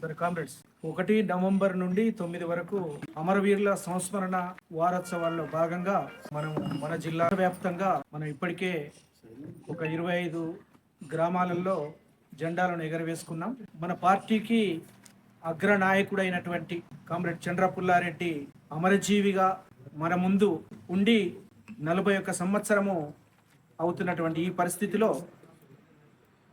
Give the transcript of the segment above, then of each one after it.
సరే కామ్రేడ్స్. ఒకటి నవంబర్ నుండి తొమ్మిది వరకు అమరవీరుల సంస్మరణ వారోత్సవాల్లో భాగంగా మనం మన జిల్లా వ్యాప్తంగా మనం ఇప్పటికే ఒక ఇరవై ఐదు గ్రామాలలో జెండాలను ఎగరవేసుకున్నాం. మన పార్టీకి అగ్రనాయకుడైనటువంటి కామ్రేడ్ చంద్రపుల్లారెడ్డి అమరజీవిగా మన ముందు ఉండి నలభై ఒక్క సంవత్సరము అవుతున్నటువంటి ఈ పరిస్థితిలో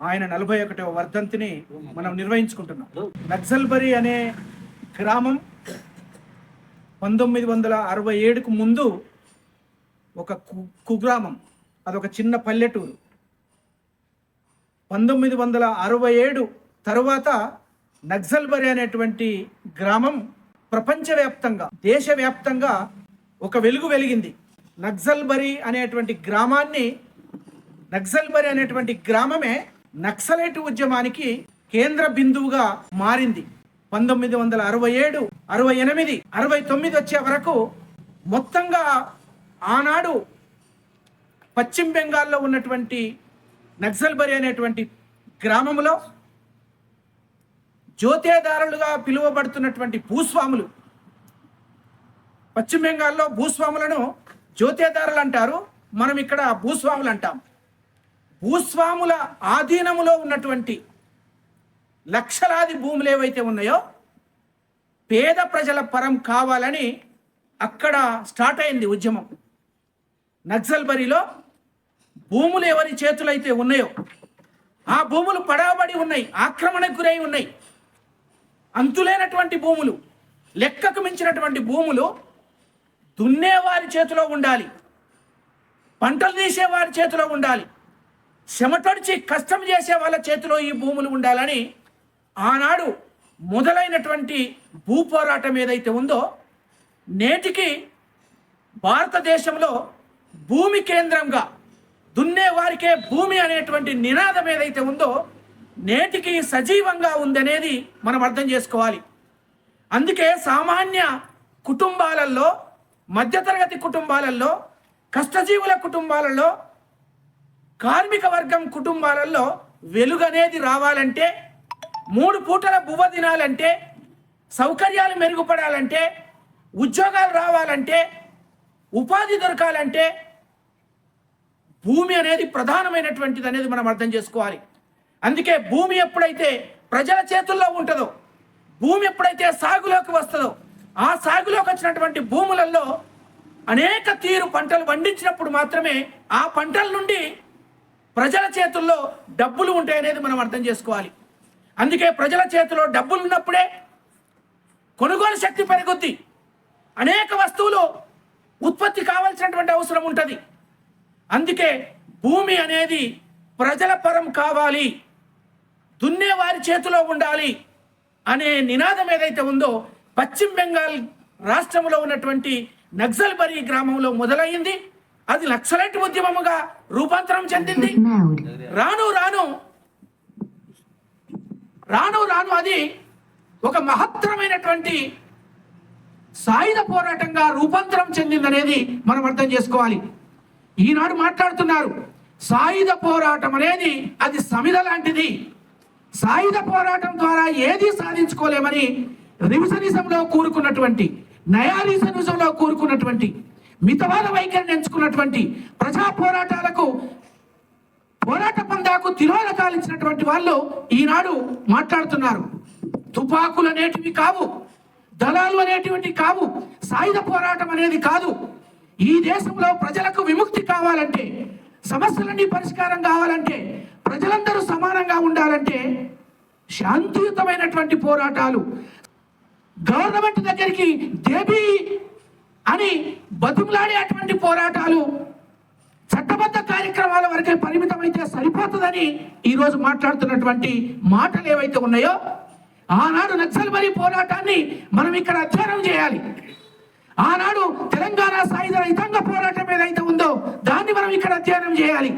ఆయన నలభై ఒకటవ వర్ధంతిని మనం నిర్వహించుకుంటున్నాం. నక్సల్బరి అనే గ్రామం పంతొమ్మిది వందల అరవై ఏడుకు ముందు ఒక కు- కుగ్రామం అదొక చిన్న పల్లెటూరు. పంతొమ్మిది వందల అరవై ఏడు తరువాత నక్సల్బరి అనేటువంటి గ్రామం ప్రపంచవ్యాప్తంగా దేశవ్యాప్తంగా ఒక వెలుగు వెలిగింది. నక్సల్బరి అనేటువంటి గ్రామాన్ని నక్సల్బరి అనేటువంటి గ్రామమే నక్సలైట్ ఉద్యమానికి కేంద్ర బిందువుగా మారింది. పంతొమ్మిది వందల అరవై ఏడు అరవై ఎనిమిది అరవై తొమ్మిది వచ్చే వరకు మొత్తంగా ఆనాడు పశ్చిమ బెంగాల్లో ఉన్నటువంటి నక్సల్బరి అనేటువంటి గ్రామంలో జ్యోతేదారులుగా పిలువబడుతున్నటువంటి భూస్వాములు పశ్చిమ బెంగాల్లో భూస్వాములను జ్యోతేదారులు అంటారు. మనం ఇక్కడ భూస్వాములు అంటాం. భూస్వాముల ఆధీనములో ఉన్నటువంటి లక్షలాది భూములు ఏవైతే ఉన్నాయో పేద ప్రజల పరం కావాలని అక్కడ స్టార్ట్ అయింది ఉద్యమం. నక్సల్బరిలో భూములు ఎవరి చేతులైతే ఉన్నాయో ఆ భూములు పడాబడి ఉన్నాయి ఆక్రమణకు గురై ఉన్నాయి. అంతులేనటువంటి భూములు లెక్కకు మించినటువంటి భూములు దున్నేవారి చేతిలో ఉండాలి. పంటలు తీసేవారి చేతిలో ఉండాలి. చెమటొడిచి కష్టం చేసే వాళ్ళ చేతిలో ఈ భూములు ఉండాలని ఆనాడు మొదలైనటువంటి భూ పోరాటం ఏదైతే ఉందో నేటికి భారతదేశంలో భూమి కేంద్రంగా దున్నే వారికే భూమి అనేటువంటి నినాదం ఏదైతే ఉందో నేటికి సజీవంగా ఉందనేది మనం అర్థం చేసుకోవాలి. అందుకే సామాన్య కుటుంబాలలో మధ్యతరగతి కుటుంబాలలో కష్టజీవుల కుటుంబాలలో కార్మిక వర్గం కుటుంబాలలో వెలుగనేది రావాలంటే మూడు పూటల బువ్వ తినాలంటే సౌకర్యాలు మెరుగుపడాలంటే ఉద్యోగాలు రావాలంటే ఉపాధి దొరకాలంటే భూమి అనేది ప్రధానమైనటువంటిది అనేది మనం అర్థం చేసుకోవాలి. అందుకే భూమి ఎప్పుడైతే ప్రజల చేతుల్లో ఉంటుందో భూమి ఎప్పుడైతే సాగులోకి వస్తుందో ఆ సాగులోకి వచ్చినటువంటి భూములలో అనేక తీరు పంటలు పండించినప్పుడు మాత్రమే ఆ పంటల నుండి ప్రజల చేతుల్లో డబ్బులు ఉంటాయనేది మనం అర్థం చేసుకోవాలి. అందుకే ప్రజల చేతిలో డబ్బులు ఉన్నప్పుడే కొనుగోలు శక్తి పెరుగుద్ది. అనేక వస్తువులు ఉత్పత్తి కావాల్సినటువంటి అవసరం ఉంటుంది. అందుకే భూమి అనేది ప్రజల పరం కావాలి. దున్నే వారి చేతిలో ఉండాలి అనే నినాదం ఏదైతే ఉందో పశ్చిమ బెంగాల్ రాష్ట్రంలో ఉన్నటువంటి నక్సల్బరీ గ్రామంలో మొదలైంది అది నక్సలైట్ ఉద్యమముగా రూపాంతరం చెందింది. రాను రాను. రాను రాను అది ఒక మహత్తరమైనటువంటి సాయుధ పోరాటంగా రూపాంతరం చెందిందనేది మనం అర్థం చేసుకోవాలి. ఈనాడు మాట్లాడుతున్నారు సాయుధ పోరాటం అనేది అది సమిధ లాంటిది. సాయుధ పోరాటం ద్వారా ఏది సాధించుకోలేమని రివిజనిజంలో కూరుకున్నటువంటి నయాలిజనిజంలో కూరుకున్నటువంటి మితవాద వైఖరిని ఎంచుకున్నటువంటి ప్రజా పోరాటాలకు పోరాట పందాకు తిరోధకాలు ఇచ్చినటువంటి వాళ్ళు ఈనాడు మాట్లాడుతున్నారు. తుపాకులు అనేటివి కావు దళాలు అనేటువంటి కావు సాయుధ పోరాటం అనేది కాదు. ఈ దేశంలో ప్రజలకు విముక్తి కావాలంటే సమస్యలన్నీ పరిష్కారం కావాలంటే ప్రజలందరూ సమానంగా ఉండాలంటే శాంతియుతమైనటువంటి పోరాటాలు. గవర్నమెంట్ దగ్గరికి దేబీ అని బతుకులాడేటువంటి పోరాటాలు చట్టబద్ధ కార్యక్రమాల వరకే పరిమితమైతే సరిపోతుందని ఈరోజు మాట్లాడుతున్నటువంటి మాటలు ఏవైతే ఉన్నాయో ఆనాడు నక్సల్బరీ పోరాటాన్ని మనం ఇక్కడ అధ్యయనం చేయాలి. ఆనాడు తెలంగాణ సాయుధ రైతాంగ పోరాటం ఏదైతే ఉందో దాన్ని మనం ఇక్కడ అధ్యయనం చేయాలి.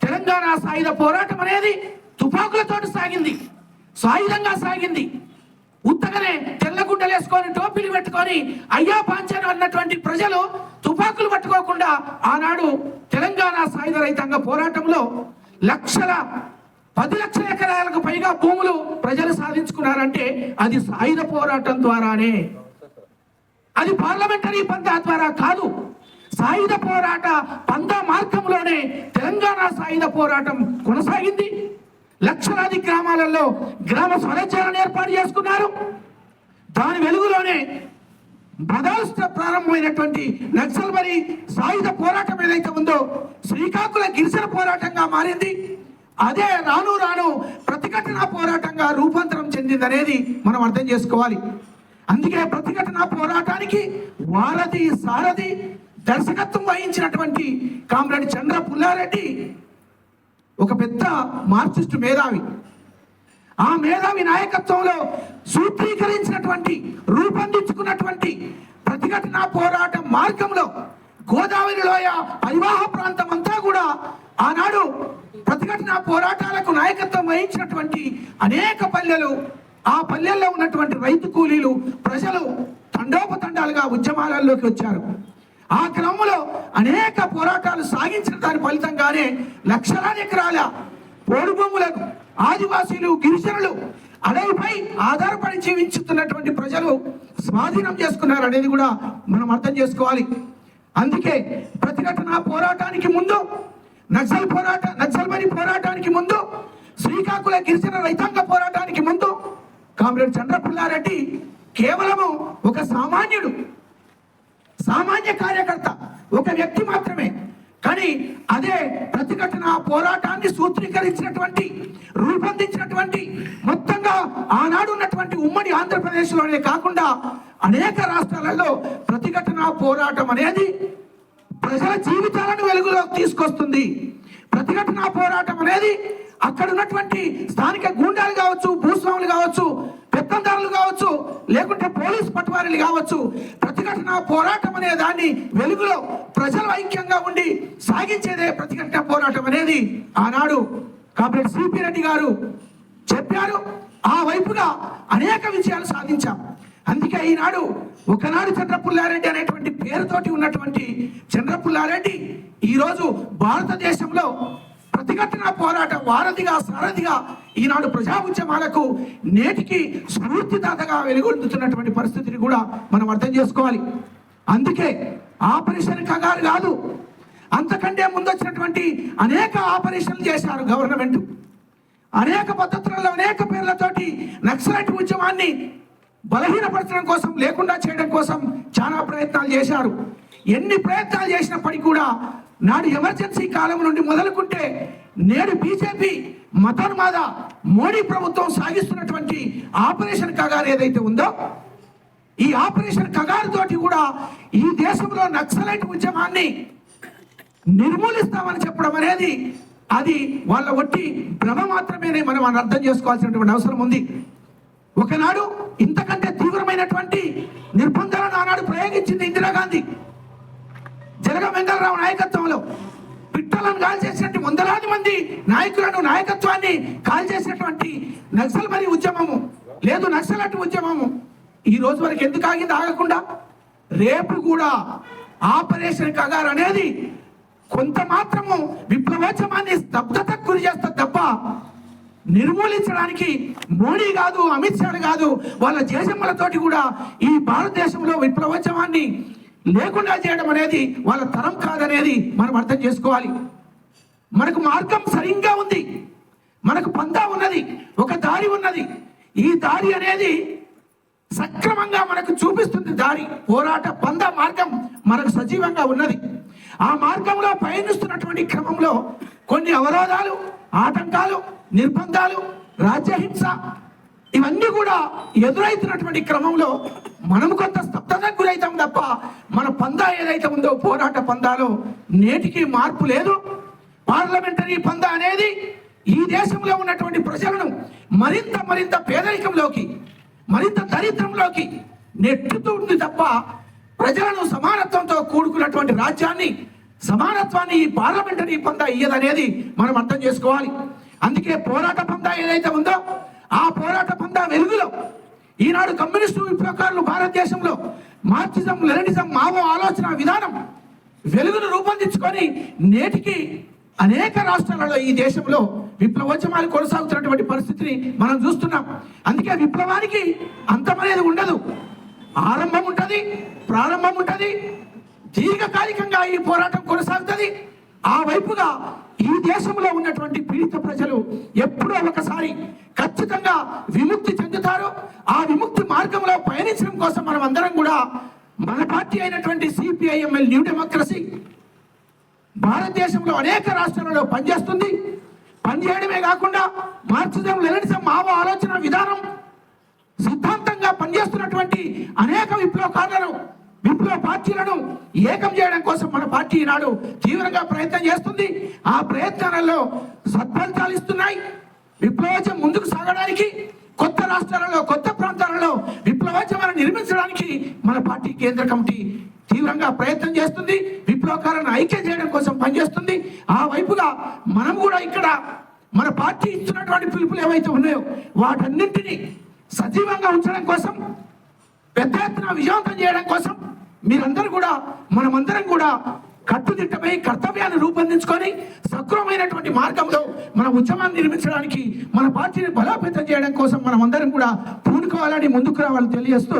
తెలంగాణ సాయుధ పోరాటం అనేది తుపాకులతో సాగింది. సాయుధంగా సాగింది. ఉత్తగనే తెల్లగుడ్డలు వేసుకొని టోపీలు పెట్టుకొని అయ్యా పాంచాను అన్నటువంటి ప్రజలు తుపాకులు పట్టుకోకుండా ఆనాడు తెలంగాణ సాయుధ రైతాంగ పోరాటంలో లక్షల పది లక్షల ఎకరాలకు పైగా భూములు ప్రజలు సాధించుకున్నారంటే అది సాయుధ పోరాటం ద్వారానే. అది పార్లమెంటరీ పందా ద్వారా కాదు. సాయుధ పోరాట పందా మార్గంలోనే తెలంగాణ సాయుధ పోరాటం కొనసాగింది. లక్షలాది గ్రామాలలో గ్రామ స్వరాజ్యాలను ఏర్పాటు చేసుకున్నారు. దాని వెలుగులోనే బదాల్స్ట ప్రారంభమైనటువంటి నక్సల్బరి సాయుధ పోరాటం ఏదైతే ఉందో శ్రీకాకుళ గిరిజన పోరాటంగా మారింది. అదే రాను రాను ప్రతిఘటన పోరాటంగా రూపాంతరం చెందిందనేది మనం అర్థం చేసుకోవాలి. అందుకే ప్రతిఘటన పోరాటానికి వారధి సారథి దర్శకత్వం వహించినటువంటి కామ్రేడ్ చంద్ర పుల్లారెడ్డి ఒక పెద్ద మార్క్సిస్ట్ మేధావి. ఆ మేధావి నాయకత్వంలో సూత్రీకరించినటువంటి రూపొందించుకున్నటువంటి ప్రతిఘటన పోరాట మార్గంలో గోదావరి లోయ పరివాహ ప్రాంతం అంతా కూడా ఆనాడు ప్రతిఘటన పోరాటాలకు నాయకత్వం వహించినటువంటి అనేక పల్లెలు ఆ పల్లెల్లో ఉన్నటువంటి రైతు కూలీలు ప్రజలు తండోపతండాలుగా ఉద్యమాలలోకి వచ్చారు. ఆ క్రమంలో అనేక పోరాటాలు సాగించిన దాని ఫలితంగానే లక్షలాది ఎకరాల పోడు భూములకు ఆదివాసీలు గిరిజనులు అడవిపై ఆధారపడి జీవించుతున్నటువంటి ప్రజలు స్వాధీనం చేసుకున్నారు అనేది కూడా మనం అర్థం చేసుకోవాలి. అందుకే ప్రతిఘటన పోరాటానికి ముందు నక్సల్ పోరాట నక్సల్బరి పోరాటానికి ముందు శ్రీకాకుళ గిరిజన రైతాంగ పోరాటానికి ముందు కామ్రేడ్ చంద్రపుల్లారెడ్డి కేవలము ఒక సామాన్యుడు సామాన్య కార్యకర్త ఒక వ్యక్తి మాత్రమే. కానీ అదే ప్రతిఘటన పోరాటాన్ని సూత్రీకరించినటువంటి రూపొందించినటువంటి మొత్తంగా ఆనాడు ఉన్నటువంటి ఉమ్మడి ఆంధ్రప్రదేశ్లోనే కాకుండా అనేక రాష్ట్రాలలో ప్రతిఘటన పోరాటం అనేది ప్రజల జీవితాలను వెలుగులోకి తీసుకొస్తుంది. ప్రతిఘటన పోరాటం అనేది అక్కడ ఉన్నటువంటి స్థానిక గూండాలు కావచ్చు భూస్వాములు కావచ్చు పెత్తందారులు కావచ్చు లేకుంటే పోలీస్ పట్టువారీలు కావచ్చు ప్రతిఘటన పోరాటం అనే దాన్ని వెలుగులో ప్రజలు ఐక్యంగా ఉండి సాగించేదే ప్రతిఘటన పోరాటం అనేది ఆనాడు కాబట్టి సిపి రెడ్డి గారు చెప్పారు. ఆ వైపుగా అనేక విజయాలు సాధించాం. అందుకే ఈనాడు ఒకనాడు చంద్రపుల్లారెడ్డి అనేటువంటి పేరుతోటి ఉన్నటువంటి చంద్రపుల్లారెడ్డి ఈరోజు భారతదేశంలో ప్రతిఘటన పోరాట వారధిగా సారథిగా ఈనాడు ప్రజా ఉద్యమాలకు నేటికి స్ఫూర్తిదాతగా వెలుగొందుతున్నటువంటి పరిస్థితిని కూడా మనం అర్థం చేసుకోవాలి. అందుకే ఆపరేషన్ కగారు కాదు అంతకంటే ముందొచ్చినటువంటి అనేక ఆపరేషన్లు చేశారు గవర్నమెంట్. అనేక పద్ధతులలో అనేక పేర్లతోటి నక్సలైట్ ఉద్యమాన్ని బలహీనపరచడం కోసం లేకుండా చేయడం కోసం చాలా ప్రయత్నాలు చేశారు. ఎన్ని ప్రయత్నాలు చేసినప్పటికీ కూడా నాడు ఎమర్జెన్సీ కాలం నుండి మొదలుకుంటే నేడు బీజేపీ మతోన్మాద మోడీ ప్రభుత్వం సాగిస్తున్నటువంటి ఆపరేషన్ కగారు ఏదైతే ఉందో ఈ ఆపరేషన్ కగారు తోటి కూడా ఈ దేశంలో నక్సలైట్ ఉద్యమాన్ని నిర్మూలిస్తామని చెప్పడం అనేది అది వాళ్ళ వట్టి భ్రమ మాత్రమేనే మనం అని అర్థం చేసుకోవాల్సినటువంటి అవసరం ఉంది. ఒకనాడు ఇంతకంటే తీవ్రమైనటువంటి నిర్బంధాలను ఆనాడు ప్రయోగించింది ఇందిరాగాంధీ. జలగ వెంకటరావు నాయకత్వంలో పిట్టలను కాల్ చేసినట్టు వందలాది మంది నాయకులను నాయకత్వాన్ని కాల్ చేసినటువంటి నక్సల్ మరి ఉద్యమము. లేదు నక్సలట్ ఉద్యమము. ఈ రోజు వరకు ఎందుకు ఆగింది? ఆగకుండా రేపు కూడా ఆపరేషన్ కగార్ అనేది కొంత మాత్రము విప్లవోద్యమాన్ని స్తబ్దతకు గురి చేస్తుంది తప్ప నిర్మూలించడానికి మోడీ కాదు అమిత్ షా కాదు వాళ్ళ జేజమ్మలతోటి కూడా ఈ భారతదేశంలో విప్లవోద్యమాన్ని లేకుండా చేయడం అనేది వాళ్ళ తరం కాదనేది మనం అర్థం చేసుకోవాలి. మనకు మార్గం సరిగ్గా ఉంది. మనకు పందా ఉన్నది. ఒక దారి ఉన్నది. ఈ దారి అనేది సక్రమంగా మనకు చూపిస్తుంది దారి. పోరాట పంద మార్గం మనకు సజీవంగా ఉన్నది. ఆ మార్గంలో పయనిస్తున్నటువంటి క్రమంలో కొన్ని అవరోధాలు ఆటంకాలు నిర్బంధాలు రాజ్యహింస ఇవన్నీ కూడా ఎదురైతున్నటువంటి క్రమంలో మనము కొంత స్తబ్దతకు గురవుతాం తప్ప మన పందా ఏదైతే ఉందో పోరాట పందాలో నేటికి మార్పు లేదు. పార్లమెంటరీ పందా అనేది ఈ దేశంలో ఉన్నటువంటి ప్రజలను మరింత మరింత పేదరికంలోకి మరింత దరిద్రంలోకి నెట్టుతుంది తప్ప ప్రజలను సమానత్వంతో కూడుకున్నటువంటి రాజ్యాన్ని సమానత్వాన్ని ఈ పార్లమెంటరీ పందా ఇయ్యదనేది మనం అర్థం చేసుకోవాలి. అందుకే పోరాట పందా ఏదైతే ఉందో ఆ పోరాట పందా వెలుగులో ఈనాడు కమ్యూనిస్టు విప్లవకారులు భారతదేశంలో మార్క్సిజం లెనినిజం మావో ఆలోచన విధానం వెలుగును రూపొందించుకొని నేటికి అనేక రాష్ట్రాలలో ఈ దేశంలో విప్లవోద్యమాలు కొనసాగుతున్నటువంటి పరిస్థితిని మనం చూస్తున్నాం. అందుకే విప్లవానికి అంతం అనేది ఉండదు. ఆరంభం ఉంటుంది ప్రారంభం ఉంటుంది దీర్ఘకాలికంగా ఈ పోరాటం కొనసాగుతుంది. ఆ వైపుగా ఈ దేశంలో ఉన్నటువంటి పీడిత ప్రజలు ఎప్పుడో ఒకసారి ఖచ్చితంగా విముక్తి చెందుతారు. ఆ విముక్తి మార్గంలో పయనించడం కోసం మనం అందరం కూడా మన పార్టీ అయినటువంటి సిపిఐఎంఎల్ న్యూ డెమోక్రసీ భారతదేశంలో అనేక రాష్ట్రాలలో పనిచేస్తుంది. పనిచేయడమే కాకుండా మార్క్సిజం లెనిజం మావో ఆలోచన విధానం సిద్ధాంతంగా పనిచేస్తున్నటువంటి అనేక విప్లవకారులను విప్లవ పార్టీలను ఏకం చేయడం కోసం మన పార్టీ ఈనాడు తీవ్రంగా ప్రయత్నం చేస్తుంది. ఆ ప్రయత్నాలలో సత్ఫలితాలు ఇస్తున్నాయి. విప్లవం ముందుకు సాగడానికి కొత్త రాష్ట్రాలలో కొత్త ప్రాంతాలలో విప్లవోద్యమాలను నిర్మించడానికి మన పార్టీ కేంద్ర కమిటీ తీవ్రంగా ప్రయత్నం చేస్తుంది. విప్లవకారాన్ని ఐక్యం చేయడం కోసం పనిచేస్తుంది. ఆ వైపుగా మనం కూడా ఇక్కడ మన పార్టీ ఇస్తున్నటువంటి పిలుపులు ఏవైతే ఉన్నాయో వాటన్నింటినీ సజీవంగా ఉంచడం కోసం పెద్ద ఎత్తున విజయవంతం చేయడం కోసం మీరందరూ కూడా మనమందరం కూడా కట్టుదిట్టమై కర్తవ్యాన్ని రూపొందించుకొని సక్రమైనటువంటి మార్గంలో మన ఉద్యమాన్ని నిర్మించడానికి మన పార్టీని బలోపేతం చేయడం కోసం మనం అందరం కూడా పూనుకోవాలని ముందుకు రావాలని తెలియజేస్తూ